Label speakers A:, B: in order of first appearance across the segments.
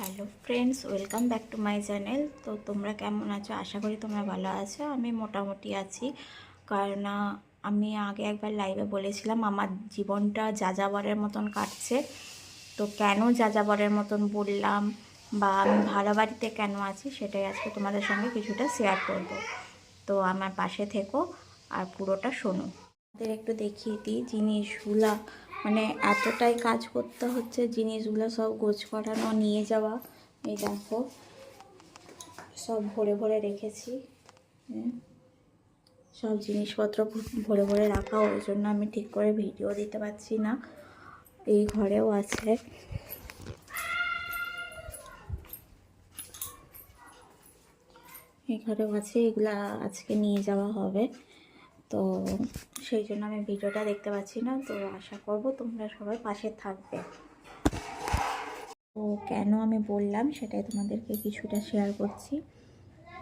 A: Hello friends, welcome back to my channel. তো তোমরা কেমন আছো? আশা করি তোমরা ভালো আছো। আমি মোটামুটি আছি। কারণ আমি আগে একবার লাইভে বলেছিলাম, আমার জীবনটা যাযাবরের মতন কাটছে। তো কেন যাযাবরের মতন বললাম বা আমি ভালো বাড়িতে কেন আছি, সেটাই আজকে তোমাদের সঙ্গে কিছুটা শেয়ার করব। তো আমার পাশে থেকো আর পুরোটা শোনো। আমাদের একটু দেখিয়ে দিই জিনিসগুলা মানে এতটাই কাজ করতে হচ্ছে, জিনিসগুলো সব গোছ করানো, নিয়ে যাওয়া। এই দেখো, সব ভরে ভরে রেখেছি। হ্যাঁ। সব জিনিসপত্র ভরে ভরে রাখা, ওই জন্য আমি ঠিক করে ভিডিও দিতে পারছি না। এই ঘরেও আছে। এই ঘরেও আছে, এগুলা আজকে নিয়ে যাওয়া হবে। তো সেই জন্য আমি ভিডিওটা দেখতে পাচ্ছি না। তো আশা করব তোমরা সবাই পাশে থাকবে। তো কেন আমি বললাম সেটাই তোমাদেরকে কিছুটা শেয়ার করছি।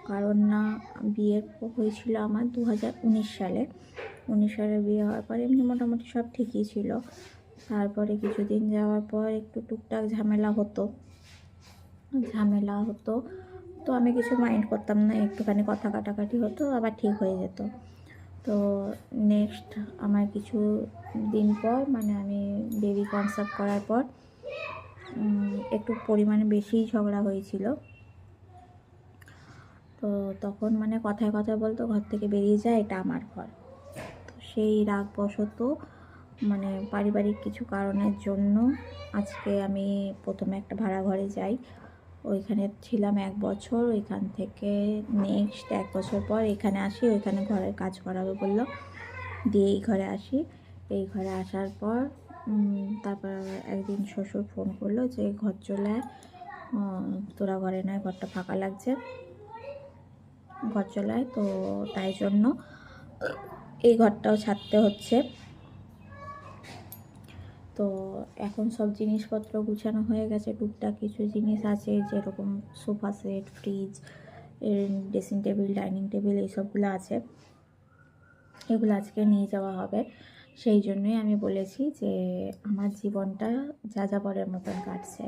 A: কারণ না বিয়ের প- হয়েছিল আমার দু হাজার উনিশ সালে। উনিশ সালে বিয়ে হওয়ার পর এমনি মোটামুটি সব ঠিকই ছিল। তারপরে কিছুদিন যাওয়ার পর একটু টুকটাক ঝামেলা হতো। ঝামেলা হতো। তো আমি কিছু মাইন্ড করতাম না, একটুখানি কথা কাটাকাটি হতো, আবার ঠিক হয়ে যেত। তো নেক্সট আমার কিছু দিন পর মানে আমি বেবি কনসেপ্ট করার পর একটু পরিমাণে বেশিই ঝগড়া হয়েছিল। তো তখন মানে কথায় কথায় বলতো, ঘর থেকে বেরিয়ে যায় এটা আমার ঘর। তো সেই রাগ বশত মানে পারিবারিক কিছু কারণের জন্য আজকে আমি প্রথমে একটা ভাড়া ঘরে যাই। ওইখানে ছিলাম এক বছর, ওইখান থেকে নেক্সট এক বছর পর এখানে আসি, ওইখানে ঘরের কাজ করাবে বলল। দিয়ে এই ঘরে আসি। এই ঘরে আসার পর তারপর একদিন শ্বশুর ফোন করল যে, ঘর চলে তোরা ঘরে নয়, ঘরটা ফাঁকা লাগছে। ঘর চলে তো তাই জন্য এই ঘরটাও ছাড়তে হচ্ছে। তো এখন সব জিনিসপত্র গুছানো হয়ে গেছে, টুকটাক কিছু জিনিস আছে, যেরকম sofa set, fridge dressing table, dining table, এইসবগুলো আছে। এগুলো আজকে নিয়ে যাওয়া হবে। সেই জন্যই আমি বলেছি যে আমার জীবনটা যা যাবরের মতন কাটছে।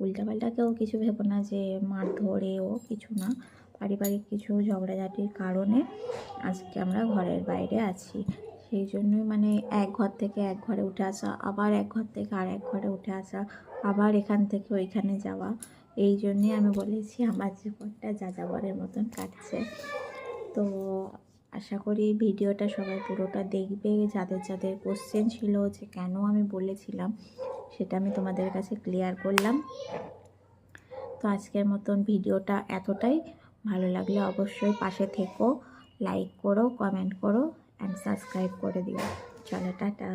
A: উল্টাপাল্টা কেউ কিছু ভেবো না যে মার ধরেও কিছু না। পারিবারিক কিছু ঝগড়াঝাটির কারণে আজকে আমরা ঘরের বাইরে আছি। সেই জন্যই মানে এক ঘর থেকে এক ঘরে উঠে আসা, আবার এক ঘর থেকে আর এক ঘরে উঠে আসা, আবার এখান থেকে ওইখানে যাওয়া। এই জন্যই আমি বলেছি আমার জীবনটা যা যাবরের মতন কাটছে। তো আশা করি ভিডিওটা সবাই পুরোটা দেখবে। যাদের যাদের কোশ্চেন ছিল যে কেন আমি বলেছিলাম, সেটা আমি তোমাদের কাছে ক্লিয়ার করলাম। তো আজকের মতন ভিডিওটা এতটাই। ভালো লাগলে অবশ্যই পাশে থেকো লাইক করো কমেন্ট করো অ্যান্ড সাবস্ক্রাইব করে দিও। চলো টাটা।